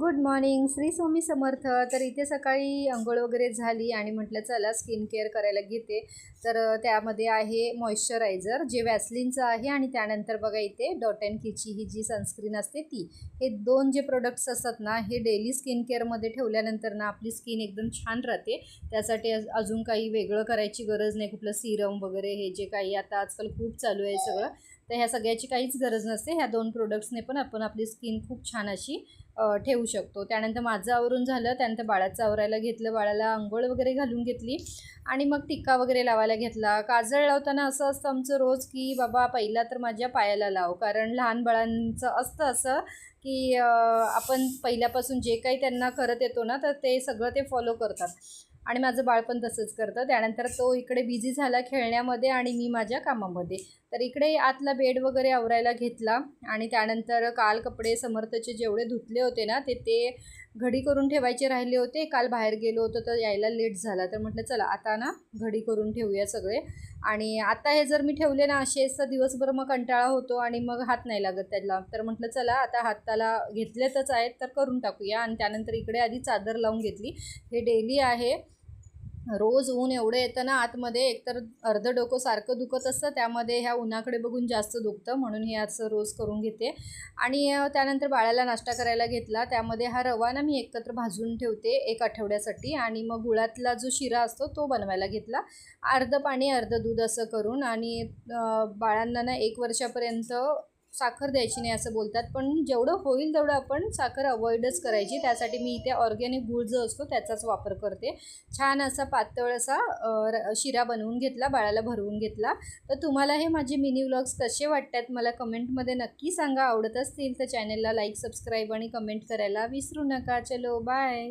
Good morning Shri Swami Samarth. तर इथे सकाळी अंघोळ वगैरे झाली आणि म्हटलं चला स्किन केअर करायला घेते. तर त्यामध्ये आहे मॉइश्चरायझर जे वॅसलिनचं आहे आणि त्यानंतर बघा इथे डॉट अँड किची ही जी सनस्क्रीन असते ती. हे दोन जे प्रोडक्ट्स असतात ना हे डेली स्किन केअरमध्ये ठेवल्यानंतर ना आपली स्किन एकदम छान राहते. त्यासाठी अज- अजून काही वेगळं करायची गरज नाही. कुठलं सिरम वगैरे हे जे काही आता आजकाल खूप चालू आहे सगळं. तर ह्या सगळ्याची काहीच गरज नसते. ह्या दोन प्रोडक्ट्सने पण आपण आपली स्किन खूप छान अशी ठेवू ठेवू शकतो. त्यानंतर माझं आवरून झालं. त्यानंतर बाळाचं आवरायला घेतलं. बाळाला आंघोळ वगैरे घालून घेतली. आणि मग टिक्का वगैरे लावायला घेतला. काजळ लावताना असं असतं आमचं रोज की बाबा पहिला तर माझ्या पायाला लाव. कारण लहान बाळांचं असतं असं की आपण पहिल्यापासून जे काही त्यांना करत येतो ना तर ते सगळं ते फॉलो करतात. आणि माझं बाळ पण तसंच करतं. त्यानंतर तो इकडे बिझी झाला खेळण्यामध्ये आणि मी माझ्या कामामध्ये. तर इकडे आतला बेड वगैरे आवरायला घेतला आणि त्यानंतर काल कपडे समर्थचे जेवढे धुतले होते ना ते ते घडी करून ठेवायचे राहिले होते. काल बाहेर गेलो होतो तर यायला लेट झाला. तर म्हटलं चला आता ना घडी करून ठेवूया सगळे. आणि आता हे जर मी ठेवले ना असेच तर दिवसभर मग कंटाळा होतो आणि मग हात नाही लागत त्याला. तर म्हटलं चला आता हाताला घेतलेतच आहेत तर करून टाकूया. आणि त्यानंतर इकडे आधी चादर लावून घेतली. हे डेली आहे. रोज ऊन एवढं येतं ना आतमध्ये एकतर अर्ध डोकं सारखं दुखत असतं त्यामध्ये ह्या उन्हाकडे बघून जास्त दुखतं म्हणून हे असं रोज करून घेते. आणि त्यानंतर बाळाला नाश्ता करायला घेतला त्यामध्ये हा रवा ना मी एकत्र भाजून ठेवते एक आठवड्यासाठी. आणि मग गुळातला जो शिरा असतो तो बनवायला घेतला. अर्ध पाणी अर्ध दूध असं करून. आणि बाळांना ना एक वर्षापर्यंत साखर द्यायची नाही असं बोलतात पण जेवढं होईल तेवढं आपण साखर अवॉइडच करायची. त्यासाठी मी इथे ऑर्गॅनिक गूळ जो असतो त्याचाच वापर करते. छान असा पातळ असा र- शिरा बनवून घेतला बाळाला भरवून घेतला. तर तुम्हाला हे माझे मिनी व्लॉग्स कसे वाटतात मला कमेंटमध्ये नक्की सांगा. आवडत असतील तर चॅनलला लाईक सबस्क्राईब आणि कमेंट करायला विसरू नका. चलो बाय